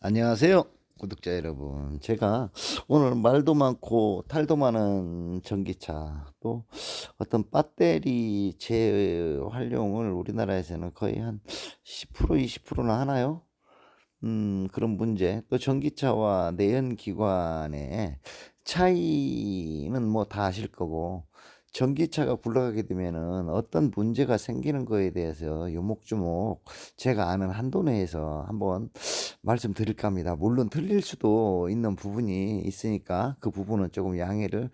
안녕하세요. 구독자 여러분. 제가 오늘 말도 많고 탈도 많은 전기차 또 어떤 배터리 재활용을 우리나라에서는 거의 한 10% 20%나 하나요? 음, 그런 문제. 또 전기차와 내연기관의 차이는 뭐 다 아실 거고 전기차가 굴러가게 되면은 어떤 문제가 생기는 거에 대해서 요목조목 제가 아는 한도 내에서 한번 말씀드릴까 합니다. 물론 틀릴 수도 있는 부분이 있으니까 그 부분은 조금 양해를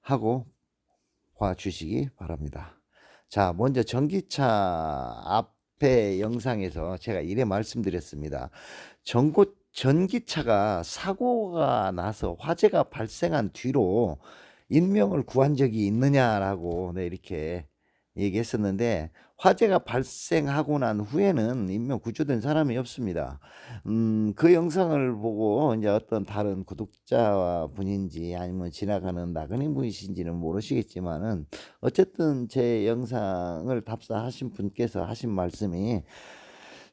하고 봐주시기 바랍니다. 자, 먼저 전기차 앞에 영상에서 제가 이래 말씀드렸습니다. 전고, 전기차가 사고가 나서 화재가 발생한 뒤로 인명을 구한 적이 있느냐라고 네, 이렇게 얘기했었는데 화재가 발생하고 난 후에는 인명 구조된 사람이 없습니다. 음, 그 영상을 보고 이제 어떤 다른 구독자 분인지 아니면 지나가는 나그네 분이신지는 모르시겠지만은 어쨌든 제 영상을 답사하신 분께서 하신 말씀이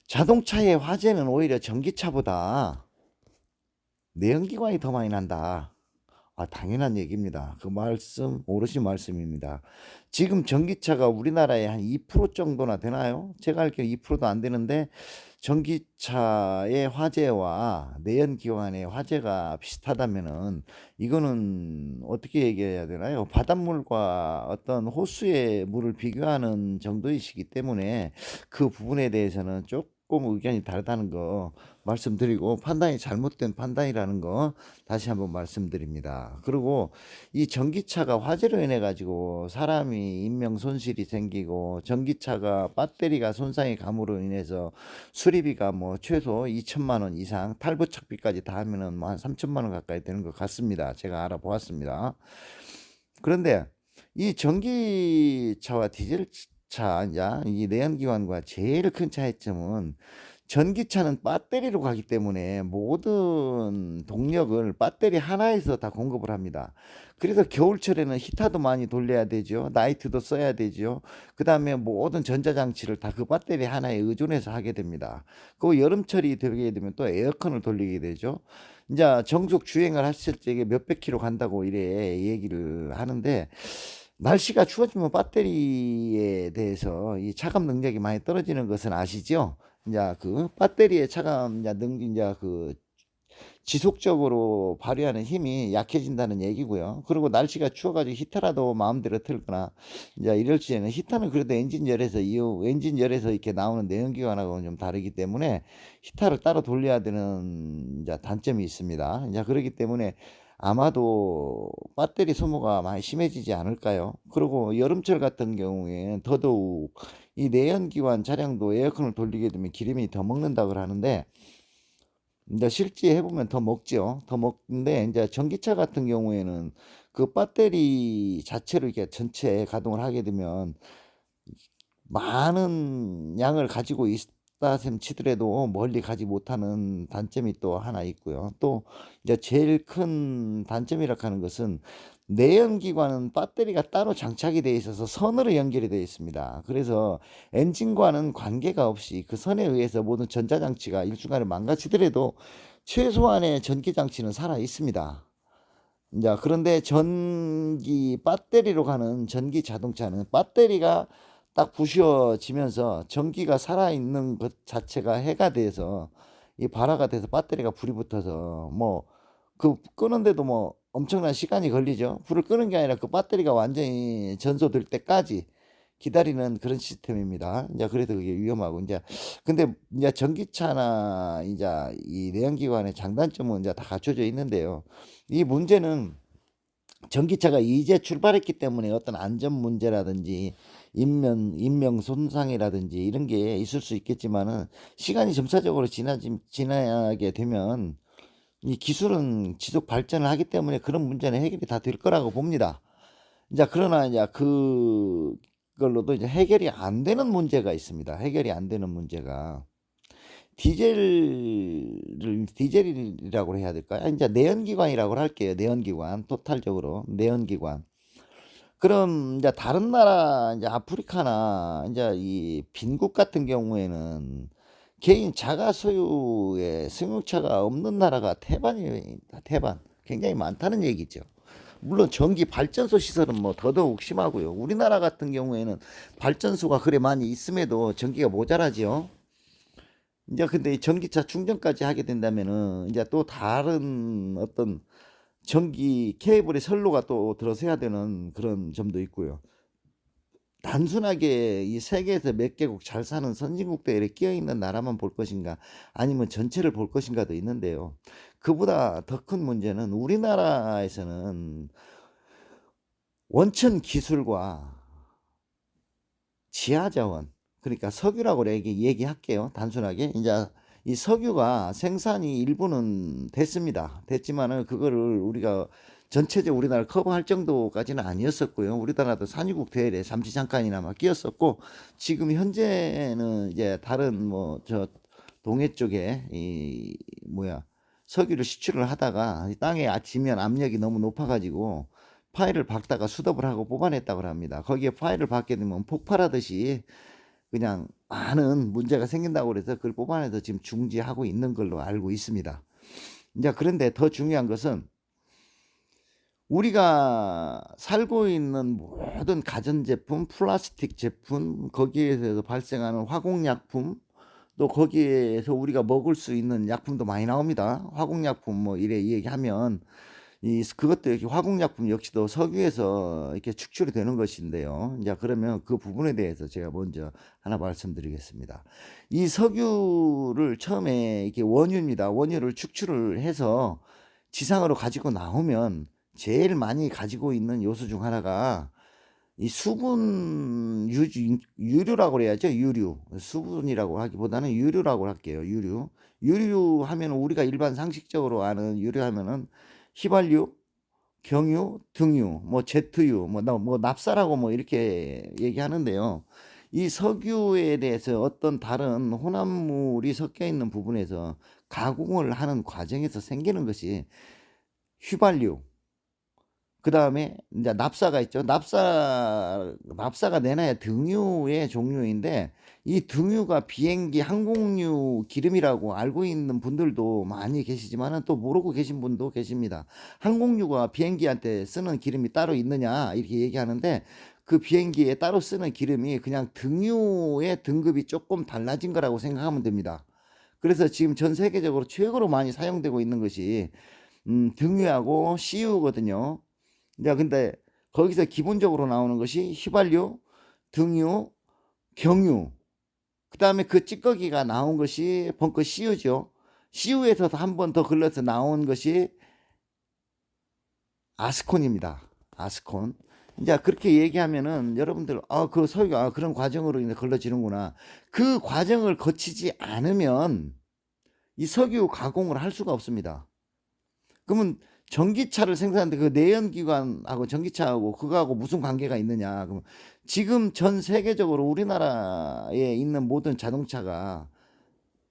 자동차의 화재는 오히려 전기차보다 내연기관이 더 많이 난다. 아, 당연한 얘기입니다. 그 말씀, 오르신 말씀입니다. 지금 전기차가 우리나라에 한 2% 정도나 되나요? 제가 알기로 2%도 안 되는데, 전기차의 화재와 내연기관의 화재가 비슷하다면은, 이거는 어떻게 얘기해야 되나요? 바닷물과 어떤 호수의 물을 비교하는 정도이시기 때문에, 그 부분에 대해서는 조금 의견이 다르다는 거 말씀드리고 판단이 잘못된 판단이라는 거 다시 한번 말씀드립니다. 그리고 이 전기차가 화재로 인해 가지고 사람이 인명 손실이 생기고 전기차가 배터리가 손상이 감으로 인해서 수리비가 뭐 최소 2천만 원 이상 탈부 착비까지 다 하면은 뭐한 3천만 원 가까이 되는 것 같습니다. 제가 알아보았습니다. 그런데 이 전기차와 디젤 차, 이 내연기관과 제일 큰 차이점은 전기차는 배터리로 가기 때문에 모든 동력을 배터리 하나에서 다 공급을 합니다. 그래서 겨울철에는 히터도 많이 돌려야 되죠. 나이트도 써야 되죠. 그 다음에 모든 전자장치를 다 그 배터리 하나에 의존해서 하게 됩니다. 그 여름철이 되게 되면 또 에어컨을 돌리게 되죠. 이제 정속 주행을 하실 적에 몇백 킬로 간다고 이래 얘기를 하는데 날씨가 추워지면 배터리에 대해서 이 차감 능력이 많이 떨어지는 것은 아시죠? 이제 그 배터리의 차감 이제 능 이제 그 지속적으로 발휘하는 힘이 약해진다는 얘기고요. 그리고 날씨가 추워가지고 히터라도 마음대로 틀거나 이제 이럴 시에는 히터는 그래도 엔진 열에서 이후 엔진 열에서 이렇게 나오는 내연기관하고는 좀 다르기 때문에 히터를 따로 돌려야 되는 이제 단점이 있습니다. 이제 그렇기 때문에 아마도 배터리 소모가 많이 심해지지 않을까요? 그리고 여름철 같은 경우에는 더더욱 이 내연기관 차량도 에어컨을 돌리게 되면 기름이 더 먹는다고 하는데 이제 실제 해보면 더 먹죠. 더 먹는데 이제 전기차 같은 경우에는 그 배터리 자체로 이렇게 전체 가동을 하게 되면 많은 양을 가지고 있 다셈 치더라도 멀리 가지 못하는 단점이 또 하나 있고요. 또 이제 제일 큰 단점이라 하는 것은 내연기관은 배터리가 따로 장착이 되어 있어서 선으로 연결이 되어 있습니다. 그래서 엔진과는 관계가 없이 그 선에 의해서 모든 전자장치가 일순간에 망가지더라도 최소한의 전기장치는 살아 있습니다. 이제 그런데 전기 배터리로 가는 전기 자동차는 배터리가 딱 부셔지면서 전기가 살아있는 것 자체가 해가 돼서 이 발화가 돼서 배터리가 불이 붙어서 뭐 그 끄는데도 뭐 엄청난 시간이 걸리죠. 불을 끄는 게 아니라 그 배터리가 완전히 전소될 때까지 기다리는 그런 시스템입니다. 이제 그래서 그게 위험하고 이제 근데 이제 전기차나 이제 이 내연기관의 장단점은 이제 다 갖춰져 있는데요. 이 문제는 전기차가 이제 출발했기 때문에 어떤 안전 문제라든지 인명 인명 손상이라든지 이런 게 있을 수 있겠지만은 시간이 점차적으로 지나지 지나게 되면 이 기술은 지속 발전을 하기 때문에 그런 문제는 해결이 다 될 거라고 봅니다. 이제 그러나 이제 그걸로도 이제 해결이 안 되는 문제가 있습니다. 해결이 안 되는 문제가 디젤을 디젤이라고 해야 될까요? 이제 내연기관이라고 할게요. 내연기관 토탈적으로 내연기관. 그럼 이제 다른 나라 이제 아프리카나 이제 이 빈국 같은 경우에는 개인 자가 소유의 승용차가 없는 나라가 태반입니다. 태반. 굉장히 많다는 얘기죠. 물론 전기 발전소 시설은 뭐 더더욱 심하고요. 우리나라 같은 경우에는 발전소가 그래 많이 있음에도 전기가 모자라죠. 이제 근데 이 전기차 충전까지 하게 된다면은 이제 또 다른 어떤 전기 케이블의 선로가 또 들어서야 되는 그런 점도 있고요. 단순하게 이 세계에서 몇 개국 잘 사는 선진국들에 끼어 있는 나라만 볼 것인가 아니면 전체를 볼 것인가도 있는데요. 그보다 더 큰 문제는 우리나라에서는 원천 기술과 지하 자원 그러니까 석유라고 얘기, 얘기할게요. 단순하게 이제 이 석유가 생산이 일부는 됐습니다. 됐지만은 그거를 우리가 전체적으로 우리나라 커버할 정도까지는 아니었었고요. 우리나라도 산유국 대열에 잠시 잠깐이나마 끼었었고 지금 현재는 이제 다른 뭐 저 동해 쪽에 이 뭐야 석유를 시출을 하다가 이 땅에 아치면 압력이 너무 높아가지고 파일을 박다가 수dob을 하고 뽑아냈다고 합니다. 거기에 파일을 박게 되면 폭발하듯이 그냥 많은 문제가 생긴다고 그래서 그걸 뽑아내서 지금 중지하고 있는 걸로 알고 있습니다. 이제 그런데 더 중요한 것은 우리가 살고 있는 모든 가전제품, 플라스틱 제품, 거기에서 발생하는 화공약품, 또 거기에서 우리가 먹을 수 있는 약품도 많이 나옵니다. 화공약품 뭐 이래 얘기하면 이 그것도 이렇게 화공약품 역시도 석유에서 이렇게 축출이 되는 것인데요. 이제 그러면 그 부분에 대해서 제가 먼저 하나 말씀드리겠습니다. 이 석유를 처음에 이렇게 원유입니다. 원유를 축출을 해서 지상으로 가지고 나오면 제일 많이 가지고 있는 요소 중 하나가 이 수분 유, 유류라고 그래야죠. 유류. 수분이라고 하기보다는 유류라고 할게요. 유류. 유류 하면 우리가 일반 상식적으로 아는 유류 하면은 휘발유, 경유, 등유, 뭐 제트유, 뭐, 뭐 납사라고 뭐 이렇게 얘기하는데요. 이 석유에 대해서 어떤 다른 혼합물이 섞여 있는 부분에서 가공을 하는 과정에서 생기는 것이 휘발유, 그 다음에 이제 납사가 있죠. 납사, 납사가 내놔야 등유의 종류인데 이 등유가 비행기 항공유 기름이라고 알고 있는 분들도 많이 계시지만은 또 모르고 계신 분도 계십니다. 항공유가 비행기한테 쓰는 기름이 따로 있느냐 이렇게 얘기하는데 그 비행기에 따로 쓰는 기름이 그냥 등유의 등급이 조금 달라진 거라고 생각하면 됩니다. 그래서 지금 전 세계적으로 최고로 많이 사용되고 있는 것이 음, 등유하고 CU거든요. 야, 근데 거기서 기본적으로 나오는 것이 휘발유, 등유, 경유. 그 다음에 그 찌꺼기가 나온 것이 벙커 CU죠. CU에서 한 번 더 걸러서 나온 것이 아스콘입니다. 아스콘. 이제 그렇게 얘기하면은 여러분들 아그 석유 아 그런 과정으로 인해 걸러지는구나. 그 과정을 거치지 않으면 이 석유 가공을 할 수가 없습니다. 그러면 전기차를 생산하는데 그 내연기관하고 전기차하고 그거하고 무슨 관계가 있느냐. 그럼 지금 전 세계적으로 우리나라에 있는 모든 자동차가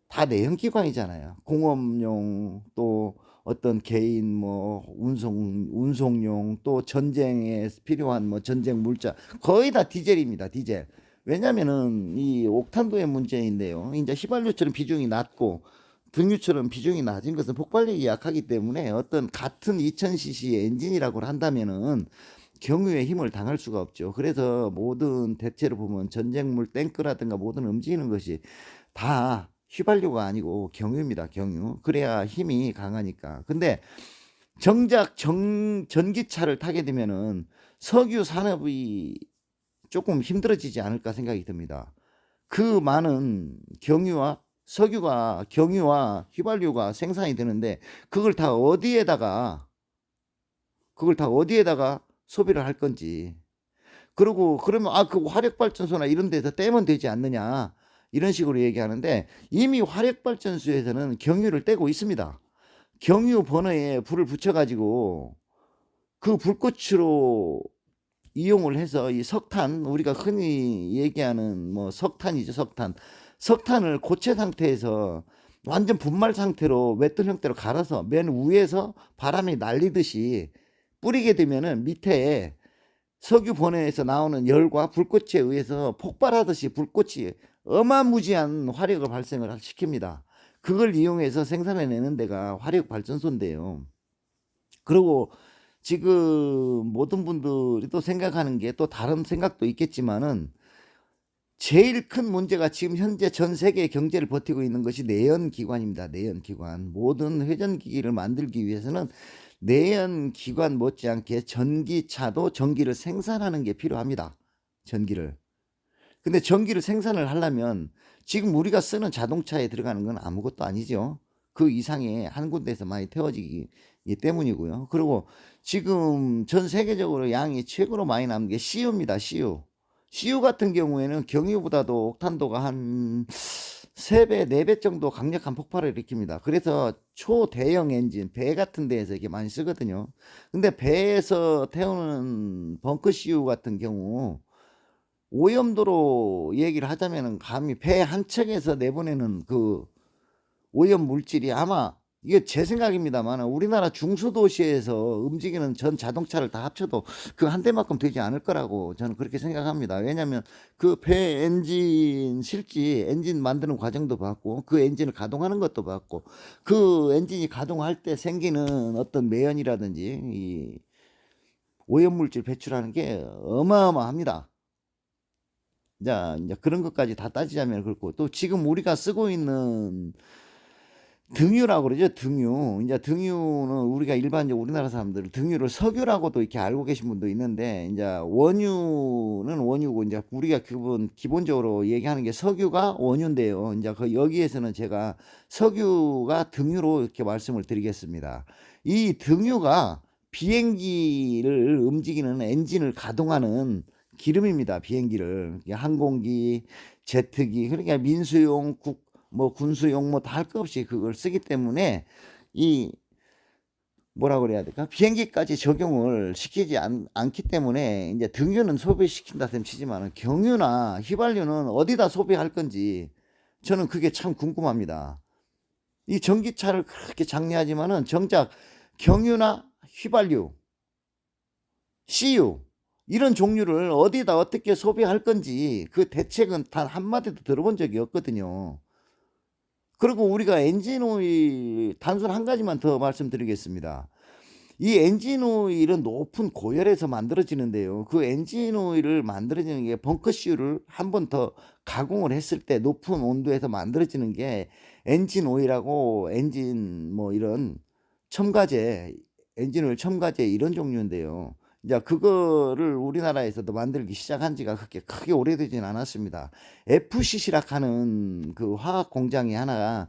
다 내연기관이잖아요. 공업용 또 어떤 개인 뭐 운송 운송용 또 전쟁에 필요한 뭐 전쟁 물자 거의 다 디젤입니다. 디젤. 왜냐면은 이 옥탄도의 문제인데요. 이제 휘발유처럼 비중이 낮고 등유처럼 비중이 낮은 것은 폭발력이 약하기 때문에 어떤 같은 2000cc의 엔진이라고 한다면은 경유의 힘을 당할 수가 없죠. 그래서 모든 대체로 보면 전쟁물 탱크라든가 모든 움직이는 것이 다 휘발유가 아니고 경유입니다. 경유. 그래야 힘이 강하니까. 근데 정작 정, 전기차를 타게 되면은 석유 산업이 조금 힘들어지지 않을까 생각이 듭니다. 그 많은 경유와 석유가 경유와 휘발유가 생산이 되는데 그걸 다 어디에다가 그걸 다 어디에다가 소비를 할 건지. 그리고 그러면 아 그 화력 발전소나 이런 데서 떼면 되지 않느냐. 이런 식으로 얘기하는데 이미 화력 발전소에서는 경유를 떼고 있습니다. 경유 버너에 불을 붙여 가지고 그 불꽃으로 이용을 해서 이 석탄 우리가 흔히 얘기하는 뭐 석탄이죠 석탄 석탄을 고체 상태에서 완전 분말 상태로 맷돌 형태로 갈아서 맨 위에서 바람이 날리듯이 뿌리게 되면은 밑에 석유 본회에서 나오는 열과 불꽃에 의해서 폭발하듯이 불꽃이 어마무지한 화력을 발생을 시킵니다. 그걸 이용해서 생산해내는 데가 화력 발전소인데요. 그리고 지금 모든 분들이 또 생각하는 게 또 다른 생각도 있겠지만은 제일 큰 문제가 지금 현재 전 세계 경제를 버티고 있는 것이 내연기관입니다. 내연기관. 모든 회전기기를 만들기 위해서는 내연기관 못지않게 전기차도 전기를 생산하는 게 필요합니다. 전기를. 근데 전기를 생산을 하려면 지금 우리가 쓰는 자동차에 들어가는 건 아무것도 아니죠. 그 이상의 한 군데에서 많이 태워지기 때문이고요. 그리고 지금 전 세계적으로 양이 최고로 많이 남은 게 CU입니다. CU. CU 같은 경우에는 경유보다도 옥탄도가 한 3배, 4배 정도 강력한 폭발을 일으킵니다. 그래서 초대형 엔진, 배 같은 데에서 이게 많이 쓰거든요. 근데 배에서 태우는 벙커 CU 같은 경우 오염도로 얘기를 하자면은 감히 배 한 척에서 내보내는 그 오염 물질이 아마 이게 제 생각입니다만 우리나라 중소도시에서 움직이는 전 자동차를 다 합쳐도 그 한 대만큼 되지 않을 거라고 저는 그렇게 생각합니다. 왜냐하면 그 배 엔진 실지 엔진 만드는 과정도 봤고 그 엔진을 가동하는 것도 봤고 그 엔진이 가동할 때 생기는 어떤 매연이라든지 이 오염 물질 배출하는 게 어마어마합니다. 자, 이제 그런 것까지 다 따지자면 그렇고 또 지금 우리가 쓰고 있는 등유라고 그러죠. 등유. 이제 등유는 우리가 일반적으로 우리나라 사람들 등유를 석유라고도 이렇게 알고 계신 분도 있는데 이제 원유는 원유고 이제 우리가 기본 기본적으로 얘기하는 게 석유가 원유인데요. 이제 그 여기에서는 제가 석유가 등유로 이렇게 말씀을 드리겠습니다. 이 등유가 비행기를 움직이는 엔진을 가동하는 기름입니다. 비행기를 항공기, 제트기 그러니까 민수용 국 뭐 군수용 뭐다할 것 없이 그걸 쓰기 때문에 이 뭐라 그래야 될까 비행기까지 적용을 시키지 않, 않기 때문에 이제 등유는 소비시킨다 셈 치지만 경유나 휘발유는 어디다 소비할 건지 저는 그게 참 궁금합니다. 이 전기차를 그렇게 장려하지만은 정작 경유나 휘발유, CU 이런 종류를 어디다 어떻게 소비할 건지 그 대책은 단 한마디도 들어본 적이 없거든요. 그리고 우리가 엔진 오일 단순 한 가지만 더 말씀드리겠습니다. 이 엔진 오일은 높은 고열에서 만들어지는데요. 그 엔진 오일을 만들어지는 게 벙커슈를 한 번 더 가공을 했을 때 높은 온도에서 만들어지는 게 엔진 오일하고 엔진 뭐 이런 첨가제, 엔진 오일 첨가제 이런 종류인데요. 이제 그거를 우리나라에서도 만들기 시작한 지가 그렇게 크게 오래되진 않았습니다. FCC락 하는 그 화학 공장이 하나가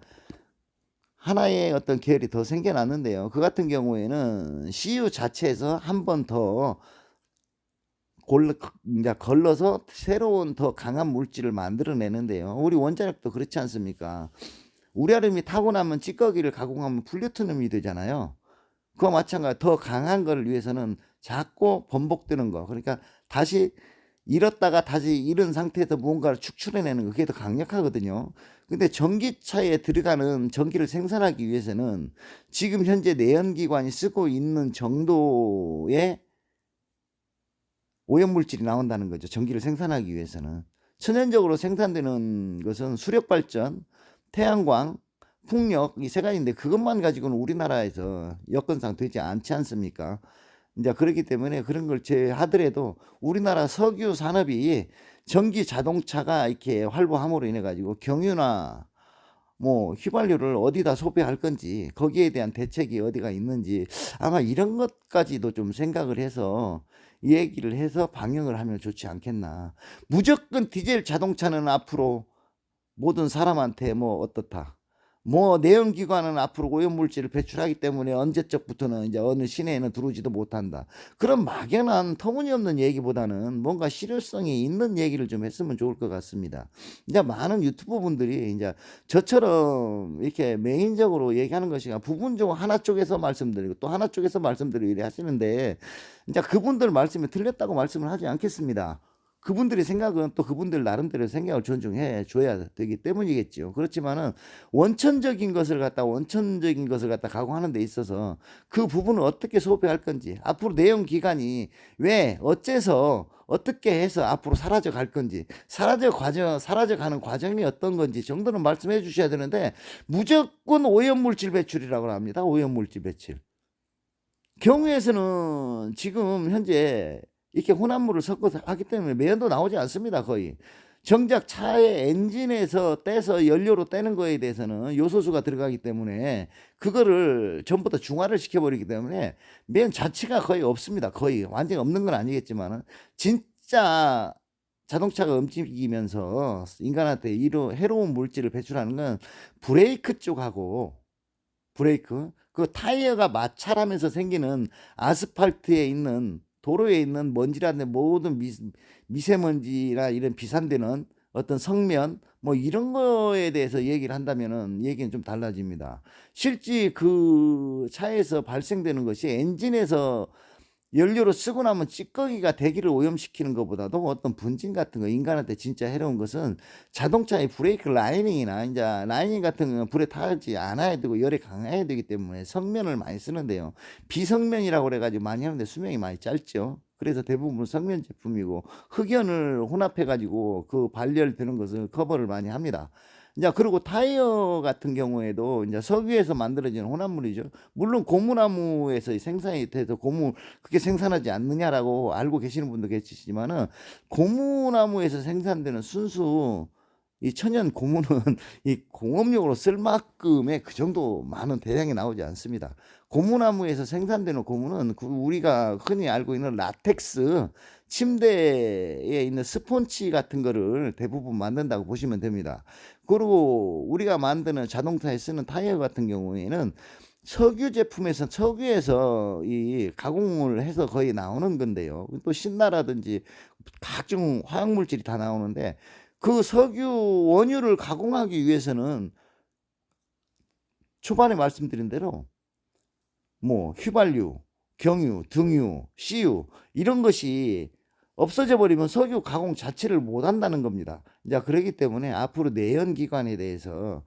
하나의 어떤 계열이 더 생겨났는데요. 그 같은 경우에는 CU 자체에서 한 번 더 골, 이제 걸러서 새로운 더 강한 물질을 만들어내는데요. 우리 원자력도 그렇지 않습니까? 우리아름이 타고 나면 찌꺼기를 가공하면 플루토늄이 되잖아요. 그와 마찬가지 더 강한 거를 위해서는 자꾸 번복되는 거. 그러니까 다시 잃었다가 다시 잃은 상태에서 무언가를 축출해내는 거. 그게 더 강력하거든요. 근데 전기차에 들어가는 전기를 생산하기 위해서는 지금 현재 내연기관이 쓰고 있는 정도의 오염물질이 나온다는 거죠. 전기를 생산하기 위해서는. 천연적으로 생산되는 것은 수력발전, 태양광, 풍력 이 세 가지인데 그것만 가지고는 우리나라에서 여건상 되지 않지 않습니까? 이제 그렇기 때문에 그런 걸 제하더라도 우리나라 석유 산업이 전기 자동차가 이렇게 활보함으로 인해 가지고 경유나 뭐 휘발유를 어디다 소비할 건지 거기에 대한 대책이 어디가 있는지 아마 이런 것까지도 좀 생각을 해서 얘기를 해서 방영을 하면 좋지 않겠나. 무조건 디젤 자동차는 앞으로 모든 사람한테 뭐 어떻다. 뭐 내연기관은 앞으로 오염물질을 배출하기 때문에 언제적부터는 이제 어느 시내에는 들어오지도 못한다. 그런 막연한 터무니없는 얘기보다는 뭔가 실효성이 있는 얘기를 좀 했으면 좋을 것 같습니다. 이제 많은 유튜버 분들이 이제 저처럼 이렇게 메인적으로 얘기하는 것이 부분적으로 하나 쪽에서 말씀드리고 또 하나 쪽에서 말씀드리고 이래 하시는데 이제 그분들 말씀이 틀렸다고 말씀을 하지 않겠습니다. 그분들의 생각은 또 그분들 나름대로 생각을 존중해 줘야 되기 때문이겠죠. 그렇지만은 원천적인 것을 갖다 원천적인 것을 갖다 가공하는 데 있어서 그 부분을 어떻게 소비할 건지 앞으로 내용 기간이 왜 어째서 어떻게 해서 앞으로 사라져 갈 건지 사라져 과정 사라져 가는 과정이 어떤 건지 정도는 말씀해 주셔야 되는데 무조건 오염물질 배출이라고 합니다. 오염물질 배출. 경우에서는 지금 현재 이렇게 혼합물을 섞어서 하기 때문에 매연도 나오지 않습니다. 거의. 정작 차의 엔진에서 떼서 연료로 떼는 거에 대해서는 요소수가 들어가기 때문에 그거를 전부 다 중화를 시켜버리기 때문에 매연 자체가 거의 없습니다. 거의 완전히 없는 건 아니겠지만은 진짜 자동차가 움직이면서 인간한테 이로 해로운 물질을 배출하는 건 브레이크 쪽하고 브레이크 그 타이어가 마찰하면서 생기는 아스팔트에 있는 도로에 있는 먼지라는 모든 미, 미세먼지나 이런 비산되는 어떤 성면 뭐 이런 거에 대해서 얘기를 한다면은 얘기는 좀 달라집니다. 실제 그 차에서 발생되는 것이 엔진에서 연료로 쓰고 나면 찌꺼기가 대기를 오염시키는 것보다도 어떤 분진 같은 거 인간한테 진짜 해로운 것은 자동차의 브레이크 라이닝이나 이제 라이닝 같은 거는 불에 타지 않아야 되고 열에 강해야 되기 때문에 성면을 많이 쓰는데요. 비성면이라고 그래가지고 많이 하는데 수명이 많이 짧죠. 그래서 대부분 성면 제품이고 흑연을 혼합해가지고 그 발열되는 것을 커버를 많이 합니다. 이제 그리고 타이어 같은 경우에도 이제 석유에서 만들어지는 혼합물이죠. 물론 고무나무에서 생산이 돼서 고무 그게 생산하지 않느냐라고 알고 계시는 분도 계시지만은 고무나무에서 생산되는 순수 이 천연 고무는 이 공업용으로 쓸 만큼의 그 정도 많은 대량이 나오지 않습니다. 고무나무에서 생산되는 고무는 그 우리가 흔히 알고 있는 라텍스 침대에 있는 스폰치 같은 거를 대부분 만든다고 보시면 됩니다. 그리고 우리가 만드는 자동차에 쓰는 타이어 같은 경우에는 석유 제품에서 석유에서 이 가공을 해서 거의 나오는 건데요. 또 신나라든지 각종 화학 물질이 다 나오는데 그 석유 원유를 가공하기 위해서는 초반에 말씀드린 대로 뭐 휘발유, 경유, 등유, CU 이런 것이 없어져 버리면 석유 가공 자체를 못 한다는 겁니다. 이제 그러기 때문에 앞으로 내연 기관에 대해서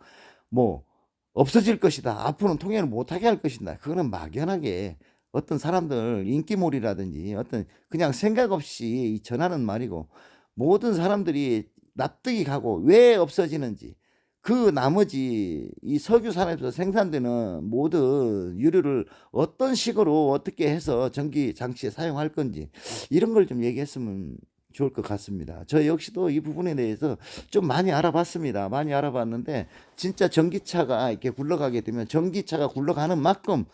뭐 없어질 것이다. 앞으로는 통행을 못 하게 할 것이다. 그거는 막연하게 어떤 사람들 인기몰이라든지 어떤 그냥 생각 없이 전하는 말이고 모든 사람들이 납득이 가고 왜 없어지는지 그 나머지 이 석유 산업에서 생산되는 모든 유류를 어떤 식으로 어떻게 해서 전기 장치에 사용할 건지 이런 걸 좀 얘기했으면 좋을 것 같습니다. 저 역시도 이 부분에 대해서 좀 많이 알아봤습니다. 많이 알아봤는데 진짜 전기차가 이렇게 굴러가게 되면 전기차가 굴러가는 만큼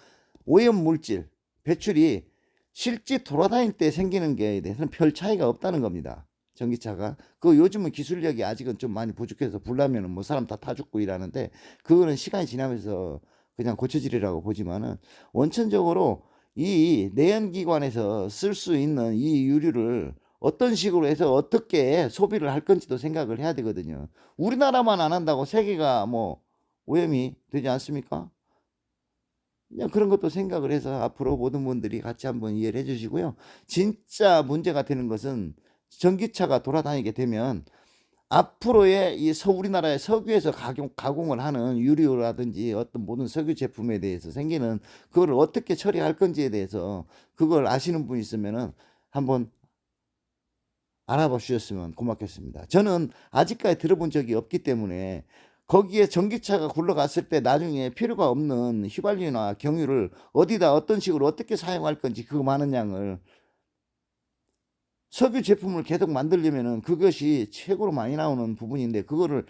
오염 물질 배출이 실제 돌아다닐 때 생기는 게 대해서는 별 차이가 없다는 겁니다. 전기차가 그 요즘은 기술력이 아직은 좀 많이 부족해서 불나면은 뭐 사람 다 타 죽고 이러는데 그거는 시간이 지나면서 그냥 고쳐지리라고 보지만은 원천적으로 이 내연기관에서 쓸 수 있는 이 유류를 어떤 식으로 해서 어떻게 소비를 할 건지도 생각을 해야 되거든요. 우리나라만 안 한다고 세계가 뭐 오염이 되지 않습니까? 그냥 그런 것도 생각을 해서 앞으로 모든 분들이 같이 한번 이해를 해 주시고요. 진짜 문제가 되는 것은 전기차가 돌아다니게 되면 앞으로의 이 서, 우리나라의 석유에서 가공, 가공을 하는 유류라든지 어떤 모든 석유 제품에 대해서 생기는 그거를 어떻게 처리할 건지에 대해서 그걸 아시는 분 있으면은 한번 알아봐 주셨으면 고맙겠습니다. 저는 아직까지 들어본 적이 없기 때문에 거기에 전기차가 굴러갔을 때 나중에 필요가 없는 휘발유나 경유를 어디다 어떤 식으로 어떻게 사용할 건지 그 많은 양을 석유 제품을 계속 만들려면은 그것이 최고로 많이 나오는 부분인데 그거를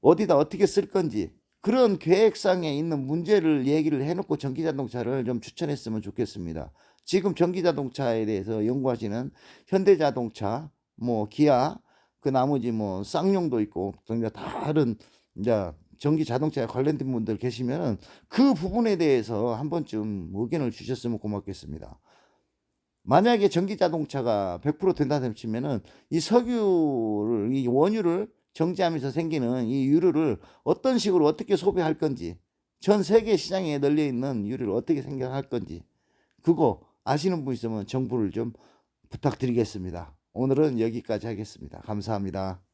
어디다 어떻게 쓸 건지 그런 계획상에 있는 문제를 얘기를 해놓고 전기자동차를 좀 추천했으면 좋겠습니다. 지금 전기자동차에 대해서 연구하시는 현대자동차, 뭐 기아, 그 나머지 뭐 쌍용도 있고 그러니까 다른 이제 전기 자동차에 관련된 분들 계시면은 그 부분에 대해서 한 번쯤 의견을 주셨으면 고맙겠습니다. 만약에 전기 자동차가 100% 된다고 치면은 이 석유를 이 원유를 정지하면서 생기는 이 유류를 어떤 식으로 어떻게 소비할 건지 전 세계 시장에 널려 있는 유류를 어떻게 생각할 건지 그거 아시는 분 있으면 정보를 좀 부탁드리겠습니다. 오늘은 여기까지 하겠습니다. 감사합니다.